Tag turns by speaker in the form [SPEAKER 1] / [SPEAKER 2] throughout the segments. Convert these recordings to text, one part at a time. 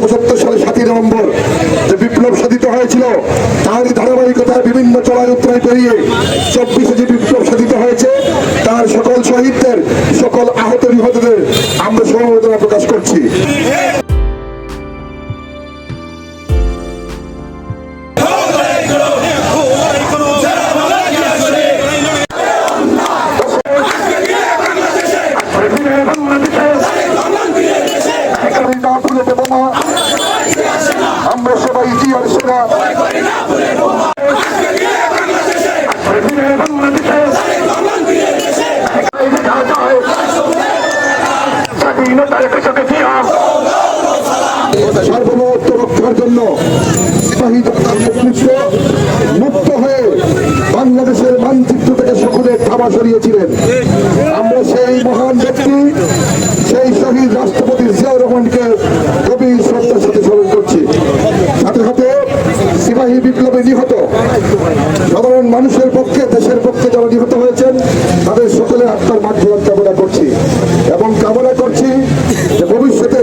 [SPEAKER 1] পঁচাত্তর সালে সাতই নভেম্বর বিপ্লব সাধিত হয়েছিল, তারই ধারাবাহিকতায় বিভিন্ন চড়াই উত্তরায় পেরিয়ে চব্বিশে যে বিপ্লব সাধিত হয়েছে, তার সকল শহীদদের, সকল আহত নিহতদের আমরা সমবেদনা প্রকাশ করছি। রক্ষার জন্য মুক্ত হয়ে বাংলাদেশের মানচিত্র থেকে সকলের থাবা সরিয়েছিলেন আমরা সেই পক্ষে দেশের পক্ষে যারা নিহত হয়েছেন তাদের সকলের আত্মার মাধ্যমে কামনা করছি। এবং কামনা করছি যে ভবিষ্যতে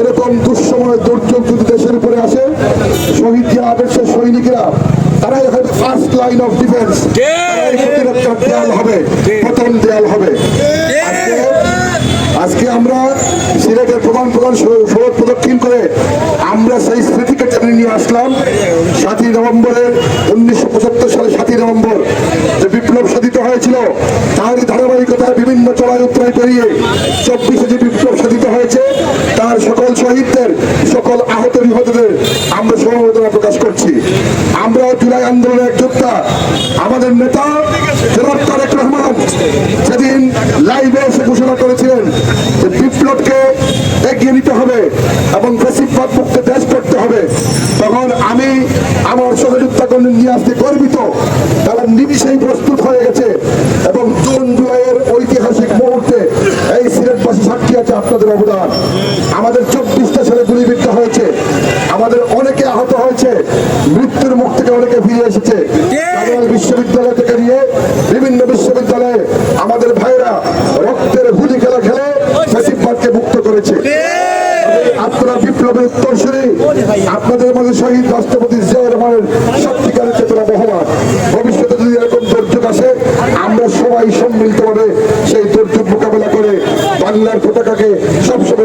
[SPEAKER 1] এরকম দুঃসময় দুর্যোগ যদি দেশের উপরে আসে শহীদ জিয়া আদর্শের সৈনিকেরা তারাই হবে ফার্স্ট লাইন অফ ডিফেন্স প্রতিরক্ষার দেয়াল হবে প্রথম দেয়াল হবে। আজকে আজকে আমরা সিলেটের প্রধান প্রধান সড়ক প্রদক্ষিণ করে আমরা সেই আসলাম সাতই নভেম্বরের উনিশশো পঁচাত্তর সালে সাতই নভেম্বর। যে বিপ্লব সাধিত হয়েছিল তারই ধারাবাহিকতায় বিভিন্ন চড়াই উত্তরায় পেরিয়ে চব্বিশে যে বিপ্লব সাধিত হয়েছে, তার সকল শহীদদের, সকল আহত নিহতদের আমরা সমবেদনা প্রকাশ করছি। আমরা জুলাই আন্দোলনের এক যোদ্ধা আমাদের নেতা জনাব তারেক রহমান সেদিন লাইভে এসে ঘোষণা করেছিলেন যে বিপ্লবকে এগিয়ে নিতে হবে এবং বেশিরভাগ মুক্ত সহযোগিতাগণ নিয়ে আসতে গর্বিত। তারা নিমিশেই প্রস্তুত হয়ে গেছে এবং জুন জুলাইয়ের ঐতিহাসিক মুহূর্তে এই সিলেটবাসী সাক্ষী আছে আপনাদের অবদান। আমাদের চব্বিশটা ছেলে গুলিবিদ্ধ হয়েছে। আমাদের অনেকে আহত হয়েছে। মৃত্যুর মুখ থেকে অনেকে ফিরে এসেছে। বিশ্ববিদ্যালয় থেকে নিয়ে বিভিন্ন বিশ্ববিদ্যালয়ে আমাদের ভাইরা রক্তের হুলি খেলা খেলে মুক্ত করেছে। আপনারা বিপ্লবের উত্তরসূরি। আপনাদের মধ্যে শহীদ রাষ্ট্রপতি জিয়া রহমানের সত্যিকারের চেতনা বহমান। ভবিষ্যতে যদি এরকম দুর্যোগ আসে, আমরা সবাই সম্মিলিতভাবে সেই দুর্যোগ মোকাবেলা করে বাংলার পতাকাকে সবসময়